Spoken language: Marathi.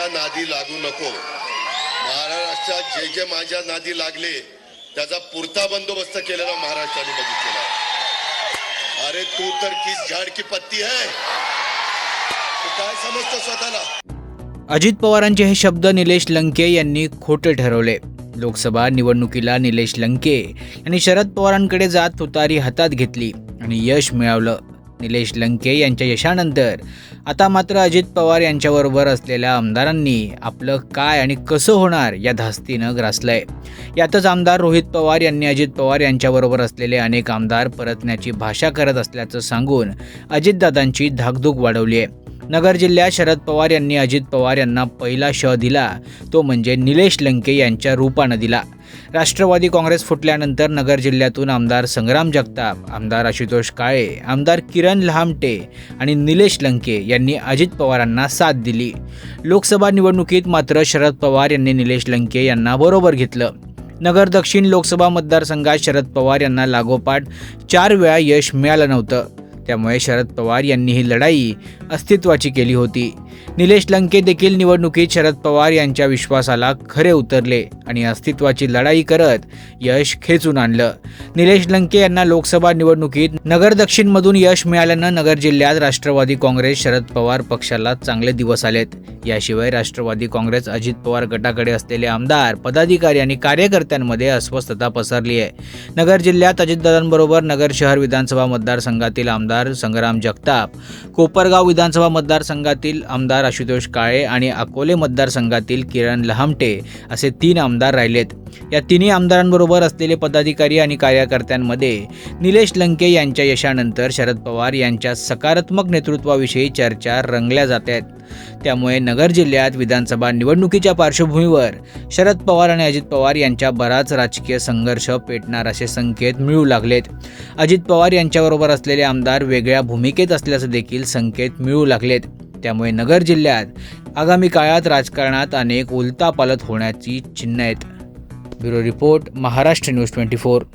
माझ्या नादी लागू नको. महाराष्ट्रात जे जे माझ्या नादी लागले त्याचा पुरता बंदोबस्त केलेला महाराष्ट्राने बघितलेला अरे तू तर किस झाड की पत्ती है? तू काय समजतो स्वतःला? अजित पवारांचे हे शब्द निलेश लंके यांनी खोटे ठरवले. लोकसभा निवडणुकीला निलेश लंके यांनी शरद पवारांकडे जात तुतारी हातात घेतली आणि यश मिळवलं. निलेश लंके यांच्या यशानंतर. आता मात्र अजित पवार यांच्याबरोबर असलेल्या आमदारांनी आपलं काय आणि कसं होणार या धास्तीनं ग्रासलंय. यातच आमदार रोहित पवार यांनी अजित पवार यांच्याबरोबर असलेले अनेक आमदार परतण्याची भाषा करत असल्याचं सांगून अजितदादांची धाकधूक वाढवली आहे नगर जिल्ह्यात शरद पवार यांनी अजित पवार यांना पहिला श दिला. तो म्हणजे निलेश लंके यांच्या रूपानं दिला. राष्ट्रवादी काँग्रेस फुटल्यानंतर नगर जिल्ह्यातून आमदार संग्राम जगताप आमदार आशुतोष काळे आमदार किरण लहामटे आणि निलेश लंके यांनी अजित पवारांना साथ दिली. लोकसभा निवडणुकीत मात्र शरद पवार यांनी निलेश लंके यांना बरोबर घेतलं. नगर दक्षिण लोकसभा मतदारसंघात शरद पवार यांना लागोपाठ चार वेळा यश मिळालं नव्हतं. त्यामुळे शरद पवार यांनी ही लढाई अस्तित्वाची केली होती. निलेश लंके देखील निवडणुकीत शरद पवार यांच्या विश्वासाला खरे उतरले आणि अस्तित्वाची लढाई करत यश खेचून आणलं. निलेश लंके यांना लोकसभा निवडणुकीत नगर दक्षिणमधून यश मिळाल्यानं नगर जिल्ह्यात राष्ट्रवादी काँग्रेस शरद पवार पक्षाला चांगले दिवस आलेत. याशिवाय राष्ट्रवादी काँग्रेस अजित पवार गटाकडे असलेले आमदार पदाधिकारी आणि कार्यकर्त्यांमध्ये अस्वस्थता पसरली आहे. नगर जिल्ह्यात अजितदादांबरोबर नगर शहर विधानसभा मतदारसंघातील आमदार संग्राम जगताप कोपरगाव विधानसभा मतदारसंघातील आमदार आशुतोष काळे आणि अकोले मतदारसंघातील किरण लहामटे असे तीन आमदार राहिलेत. या तिन्ही आमदारांबरोबर असलेले पदाधिकारी आणि कार्यकर्त्यांमध्ये निलेश लंके यांच्या यशानंतर शरद पवार यांच्या सकारात्मक नेतृत्वाविषयी चर्चा रंगल्या जात आहेत. त्यामुळे नगर जिल्ह्यात विधानसभा निवडणुकीच्या पार्श्वभूमीवर शरद पवार आणि अजित पवार यांच्या बराच राजकीय संघर्ष पेटणार असे संकेत मिळू लागलेत. अजित पवार यांच्याबरोबर असलेले आमदार वेगळ्या भूमिकेत असल्याचं देखील संकेत मिळू लागलेत. त्यामुळे नगर जिल्ह्यात आगामी काळात राजकारणात अनेक उलतापालत होण्याची चिन्ह आहेत. bureau report Maharashtra news twenty four